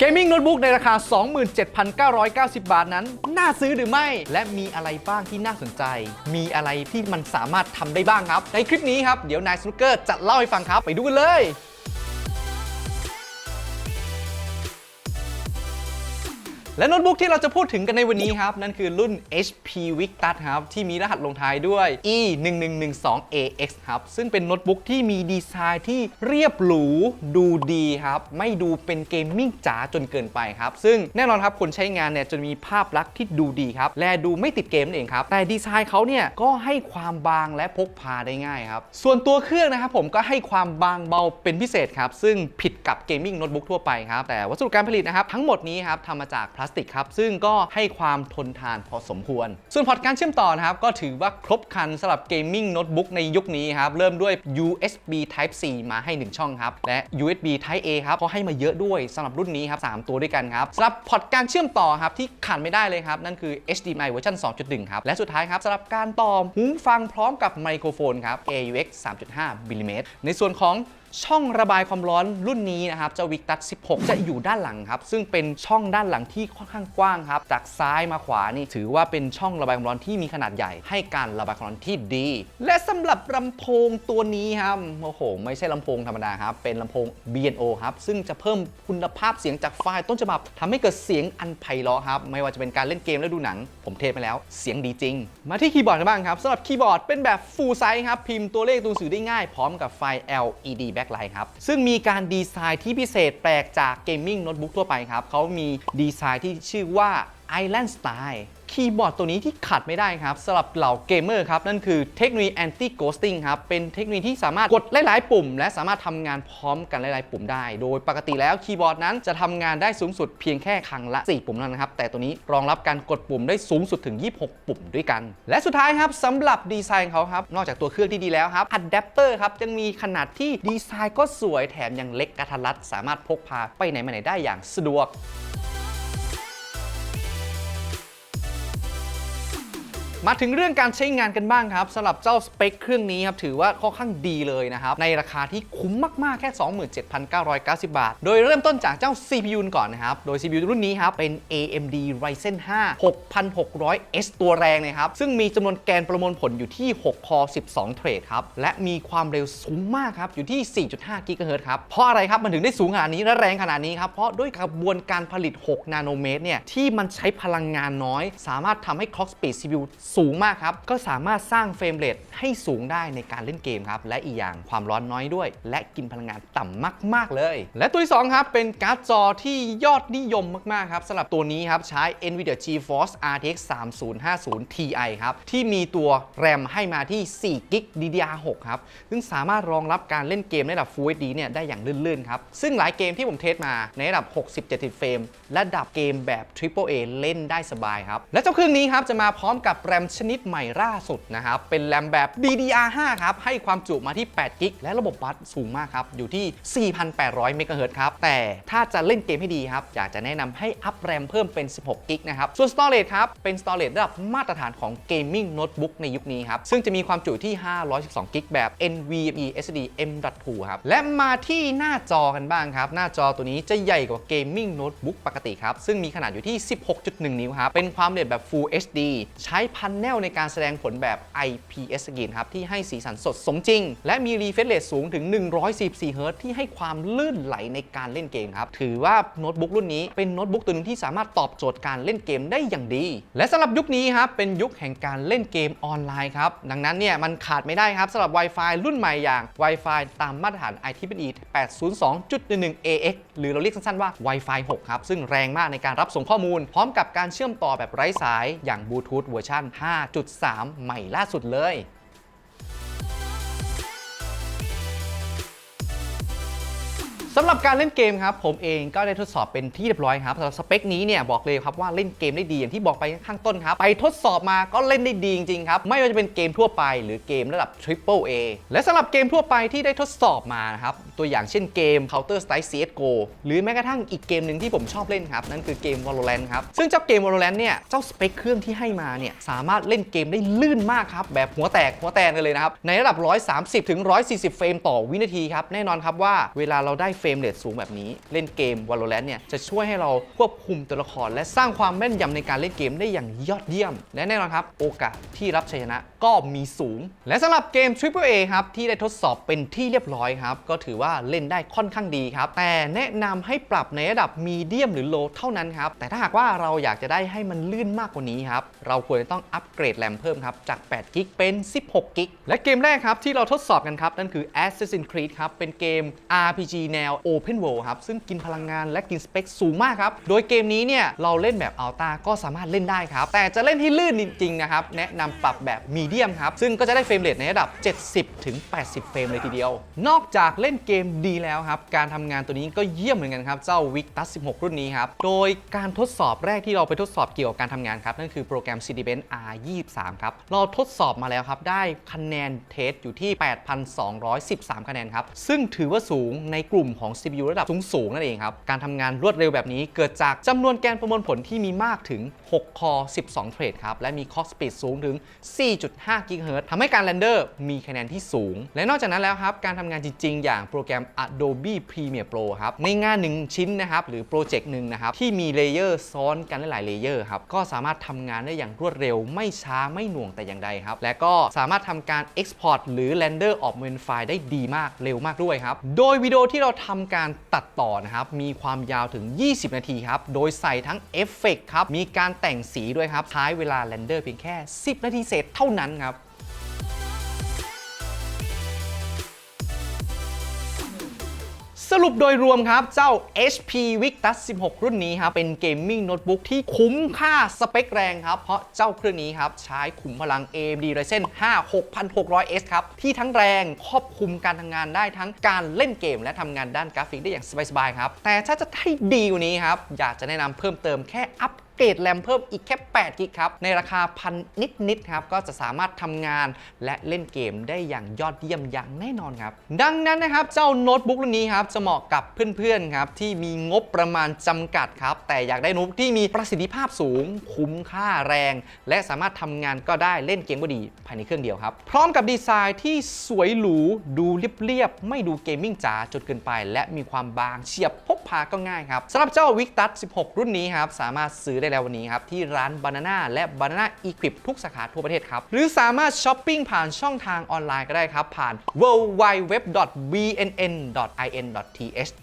เกมมิ่งโน้ตบุ๊กในราคา 27,990 บาทนั้น น่าซื้อหรือไม่ และมีอะไรบ้างที่น่าสนใจ มีอะไรที่มันสามารถทำได้บ้างครับ ในคลิปนี้ครับ เดี๋ยวนายสนุกเกอร์จะเล่าให้ฟังครับ ไปดูกันเลย และโน้ตบุ๊กที่เราจะพูดถึงกันในวันนี้ครับ นั่นคือรุ่น HP Victus ครับ ที่มีรหัสลงท้ายด้วย E 1 1 1 2 AX ครับ ซึ่งเป็นโน้ตบุ๊กที่มีดีไซน์ที่เรียบหรู ดูดีครับ ไม่ดูเป็นเกมมิ่งจ๋าจนเกินไปครับ ซึ่งแน่นอนครับคนใช้งานเนี่ยจะมีภาพลักษณ์ที่ดูดีครับ และดูไม่ติดเกมนั่นเองครับ แต่ดีไซน์เขาเนี่ยก็ให้ความบางและพกพาได้ง่ายครับ ส่วนตัวเครื่องนะครับผมก็ให้ความบางเบาเป็นพิเศษครับ ซึ่งผิดกับเกมมิ่งโน้ตบุ๊กทั่วไปครับ แต่วัสดุการผลิตนะครับทั้งหมดนี้ครับทำมาจากพลาสติกครับ ซึ่งก็ให้ความทนทานพอสมควร ส่วนพอร์ตการเชื่อมต่อนะครับ ก็ถือว่าครบครันสำหรับเกมมิ่งโน้ตบุ๊กในยุคนี้ครับ เริ่มด้วย USB Type C มาให้ 1 ช่องครับ และ USB Type A ครับเขาให้มาเยอะด้วยสำหรับรุ่นนี้ครับ3ตัวด้วยกันครับสำหรับพอร์ตการเชื่อมต่อครับที่ขาดไม่ได้เลยครับนั่นคือ HDMI เวอร์ชัน2.1 ครับและสุดท้ายครับสำหรับการต่อหูฟังพร้อมกับไมโครโฟนครับ AUX 3.5มิลลิเมตรในส่วนของช่องระบายความร้อนรุ่นนี้นะครับจ้าวิกตัส 16 จะอยู่ด้านหลังครับ ซึ่งเป็นช่องด้านหลังที่ค่อนข้างกว้างครับ จากซ้ายมาขวานี่ถือว่าเป็นช่องระบายความร้อนที่มีขนาดใหญ่ ให้การระบายความร้อนที่ดี และสำหรับลำโพงตัวนี้ครับโอ้โห ไม่ใช่ลำโพงธรรมดาครับ เป็นลำโพง BNO ครับ ซึ่งจะเพิ่มคุณภาพเสียงจากไฟล์ต้นฉบับทำให้เกิดเสียงอันไพเราะครับ ไม่ว่าจะเป็นการเล่นเกมและดูหนัง ผมเทสไปแล้ว เสียงดีจริง มาที่คีย์บอร์ดกันบ้างครับสำหรับคีย์บอร์ดเป็นแบบ full size ครับพิมพ์ตัวเลขตัวหนังสือได้ง่ายพร้อมกับไฟ LED แบ็คไลท์ครับ ซึ่งมีการดีไซน์ที่พิเศษแปลกจากเกมมิ่งโน้ตบุ๊กทั่วไปครับเขามีดีไซน์ที่ชื่อว่า Island Style คีย์บอร์ดตัวนี้ที่ขัดไม่ได้ครับสำหรับเหล่าเกมเมอร์ครับ นั่นคือเทคโนโลยี anti ghosting ครับ เป็นเทคโนโลยีที่สามารถกดหลายๆ ปุ่ม และสามารถทำงานพร้อมกันหลายๆ ปุ่มได้ โดยปกติแล้วคีย์บอร์ดนั้นจะทำงานได้สูงสุดเพียงแค่ครั้งละ 4 ปุ่มเท่านั้นนะครับ แต่ตัวนี้รองรับการกดปุ่มได้สูงสุดถึง 26 ปุ่มด้วยกัน และสุดท้ายครับสำหรับดีไซน์เขาครับ นอกจากตัวเครื่องที่ดีแล้วครับอะแดปเตอร์ครับยังมีขนาดที่ดีไซน์ก็สวยแถมยังเล็กกระทัดรัดสามารถพกพาไปไหนมาไหนได้อย่างสะดวก มาถึงเรื่องการใช้งานกันบ้างครับสำหรับเจ้าสเปคเครื่องนี้ครับถือว่าค่อนข้างดีเลยนะครับ ในราคาที่คุ้มมาก ๆ แค่ 27,990 บาท โดยเริ่มต้นจากเจ้า CPU ก่อนนะครับ โดย CPU รุ่นนี้ครับ เป็น AMD Ryzen 5 6600H ตัวแรงนะครับ ซึ่งมีจำนวนแกนประมวลผลอยู่ที่ 6 คอ 12 เทรดครับ และมีความเร็วสูงมากครับ อยู่ที่ 4.5 กิกะเฮิรตซ์ครับ เพราะอะไรครับ มันถึงได้สูงขนาดนี้และแรงขนาดนี้ครับ เพราะด้วยกระบวนการผลิต 6 นาโนเมตรเนี่ยที่มันใช้พลังงานน้อย สามารถทำให้ clock speed CPU สููงมากครับ ก็สามารถสร้างเฟรมเรทให้สูงได้ในการเล่นเกมครับ และอีกอย่างความร้อนน้อยด้วย และกินพลังงานต่ำมาก ๆ เลย และตัวที่2ครับเป็นการ์ดจอที่ยอดนิยมมาก ๆ ครับสำหรับตัวนี้ครับใช้ NVIDIA GeForce RTX 3050 Ti ครับ ที่มีตัวแรมให้มาที่4 g b DDR6 ครับ ซึ่งสามารถรองรับการเล่นเกมในระดับ Full HD เนี่ยได้อย่างลื่น ๆ ครับ ซึ่งหลายเกมที่ผมเทสมาในระดับ 60-70 เฟรมและระดับเกมแบบ Triple A เล่นได้สบายครับและเจ้าเครื่องนี้ครับจะมาพร้อมกับแรมมชนิดใหม่ล่าสุดนะครับเป็นแรมแบบ DDR5 ครับให้ความจุมาที่8 g b และระบบบัสสูงมากครับอยู่ที่ 4,800เมกะเฮิรตซ์ครับแต่ถ้าจะเล่นเกมให้ดีครับอยากจะแนะนำให้อัพแรมเพิ่มเป็น 16 g b นะครับส่วน Storage ครับเป็น Storage ระดับมาตรฐานของ Gaming Notebook ในยุคนี้ครับซึ่งจะมีความจุที่ 512 g b แบบ NVMe SSD M.2 ครับและมาที่หน้าจอกันบ้างครับหน้าจอตัวนี้จะใหญ่กว่า Gaming Notebook ปกติครับซึ่งมีขนาดอยู่ที่ 16.1 นิ้วครับเป็นความละเอียดแบบ Full HD ใช้พันแนลในการแสดงผลแบบ IPS Screen ครับที่ให้สีสันสดสมจริง และมี refresh rate สูงถึง 144 Hz ที่ให้ความลื่นไหลในการเล่นเกมครับ ถือว่าโน้ตบุ๊กรุ่นนี้เป็นโน้ตบุ๊กตัวหนึงที่สามารถตอบโจทย์การเล่นเกมได้อย่างดี และสำหรับยุคนี้ครับเป็นยุคแห่งการเล่นเกมออนไลน์ครับ ดังนั้นเนี่ยมันขาดไม่ได้ครับสำหรับ Wi-Fi รุ่นใหม่อย่าง Wi-Fi ตามมาตรฐาน IEEE 802.11ax หรือเราเรียกสั้นๆว่า Wi-Fi 6 ครับ ซึ่งแรงมากในการรับส่งข้อมูล พร้อมกับการเชื่อมต่อแบบไร้สายอย่างบลูทูธเวอร์ชัน5.3 ใหม่ล่าสุดเลย สำหรับการเล่นเกมครับ ผมเองก็ได้ทดสอบเป็นที่เรียบร้อยครับสำหรับสเปคนี้เนี่ยบอกเลยครับว่าเล่นเกมได้ดีอย่างที่บอกไปข้างต้นครับ ไปทดสอบมาก็เล่นได้ดีจริงๆครับ ไม่ว่าจะเป็นเกมทั่วไปหรือเกมระดับ Triple A และสำหรับเกมทั่วไปที่ได้ทดสอบมานะครับ ตัวอย่างเช่นเกม Counter Strike CSGO หรือแม้กระทั่งอีกเกมหนึ่งที่ผมชอบเล่นครับ นั่นคือเกม Valorant ครับ ซึ่งเจ้าเกม Valorant เนี่ยเจ้าสเปคเครื่องที่ให้มาเนี่ยสามารถเล่นเกมได้ลื่นมากครับแบบหัวแตกหัวแตนกันเลยนะครับในระดับ 130ถึง140 เฟรมต่อวินาทีครับแน่นอนครับว่าเวลาเราได้เฟรมเรทสูงแบบนี้ เล่นเกม Valorant เนี่ยจะช่วยให้เราควบคุมตัวละคร และสร้างความแม่นยำในการเล่นเกมได้อย่างยอดเยี่ยม และแน่นอนครับ โอกาสที่รับชัยชนะก็มีสูง และสำหรับเกม Triple A ครับที่ได้ทดสอบเป็นที่เรียบร้อยครับก็ถือว่าเล่นได้ค่อนข้างดีครับแต่แนะนำให้ปรับในระดับมีเดียมหรือโลเท่านั้นครับแต่ถ้าหากว่าเราอยากจะได้ให้มันลื่นมากกว่านี้ครับเราควรจะต้องอัปเกรดแรมเพิ่มครับจาก8กิกเป็น 16กิกและเกมแรกครับที่เราทดสอบกันครับนั่นคือ Assassin's Creed ครับเป็นเกม RPG แนว Open World ครับ ซึ่งกินพลังงานและกินสเปคสูงมากครับ โดยเกมนี้เนี่ย เราเล่นแบบอัลตาก็สามารถเล่นได้ครับ แต่จะเล่นให้ลื่นจริงๆนะครับ แนะนำปรับแบบมีเดียมครับ ซึ่งก็จะได้เฟรมเรทในระดับ 70ถึง80เฟรมเลยทีเดียว นอกจากเล่นเกมดีแล้วครับ การทำงานตัวนี้ก็เยี่ยมเหมือนกันครับ เจ้า Victus 16 รุ่นนี้ครับ โดยการทดสอบแรกที่เราไปทดสอบเกี่ยวกับการทำงานครับนั่นคือโปรแกรม Cinebench R23 ครับเราทดสอบมาแล้วครับได้คะแนนเทสอยู่ที่ 8,213 คะแนนครับซึ่งถือว่าสูงในกลุ่มของ CPU ระดับสูงๆนั่นเองครับ การทำงานรวดเร็วแบบนี้เกิดจากจำนวนแกนประมวลผลที่มีมากถึง 6 คอ 12 เทรดครับ และมี clock speed สูงถึง 4.5 GHz ทำให้การเรนเดอร์มีคะแนนที่สูง และนอกจากนั้นแล้วครับ การทำงานจริง ๆ อย่างโปรแกรม Adobe Premiere Pro ครับในงานหนึ่งชิ้นนะครับหรือโปรเจกต์หนึ่งนะครับที่มีเลเยอร์ซ้อนกันหลายๆเลเยอร์ครับก็สามารถทำงานได้อย่างรวดเร็ว ไม่ช้าไม่หน่วงแต่อย่างใดครับและก็สามารถทำการ Export หรือ Render ออกเป็นไฟล์ได้ดีมากเร็วมากด้วยครับโดยวิดีโอที่เราทำการตัดต่อนะครับ มีความยาวถึง 20 นาทีครับ โดยใส่ทั้งเอฟเฟกครับ มีการแต่งสีด้วยครับใช้เวลาแรนเดอร์เพียงแค่ 10 นาทีเศษเท่านั้นครับ สรุปโดยรวมครับ เจ้า HP Victus 16 รุ่นนี้ครับ เป็นเกมมิ่งโน้ตบุ๊กที่คุ้มค่าสเปคแรงครับ เพราะเจ้าเครื่องนี้ครับ ใช้ขุมพลัง AMD Ryzen 5 6600S ครับ ที่ทั้งแรงครอบคลุมการทำงานได้ทั้งการเล่นเกม และทำงานด้านกราฟิกได้อย่างสบายๆครับ แต่ถ้าจะให้ดีกว่านี้ครับ อยากจะแนะนำเพิ่มเติมแค่อัป เกรดแรมเพิ่มอีกแค่8กิกครับ ในราคาพันนิดๆครับ ก็จะสามารถทำงานและเล่นเกมได้อย่างยอดเยี่ยมอย่างแน่นอนครับ ดังนั้นนะครับ เจ้าโน้ตบุ๊กรุ่นนี้ครับ จะเหมาะกับเพื่อนๆครับ ที่มีงบประมาณจำกัดครับ แต่อยากได้โน้ตบุ๊กที่มีประสิทธิภาพสูง คุ้มค่าแรง และสามารถทำงานก็ได้เล่นเกมก็ดีภายในเครื่องเดียวครับ พร้อมกับดีไซน์ที่สวยหรูดูเรียบๆไม่ดูเกมมิ่งจ๋าจนเกินไป และมีความบางเฉียบพกพาก็ง่ายครับสำหรับเจ้า Victus 16 รุ่นนี้ครับสามารถซื้อได้แล้ววันนี้ครับที่ร้าน Banana และ Banana Equip ทุกสาขาทั่วประเทศครับหรือสามารถช้อปปิ้งผ่านช่องทางออนไลน์ก็ได้ครับผ่าน www.bnn.in.th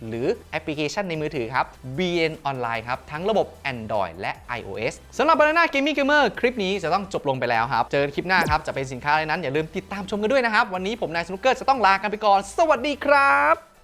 หรือแอปพลิเคชันในมือถือครับ BN ออนไลน์ครับทั้งระบบ Android และ iOS สำหรับ Banana Gaming Gamer คลิปนี้จะต้องจบลงไปแล้วครับ เจอกันคลิปหน้าครับ จะเป็นสินค้าอะไรนั้น อย่าลืมติดตามชมกันด้วยนะครับ วันนี้ผมนายสนุกเกอร์จะต้องลากันไปก่อน สวัสดีครับ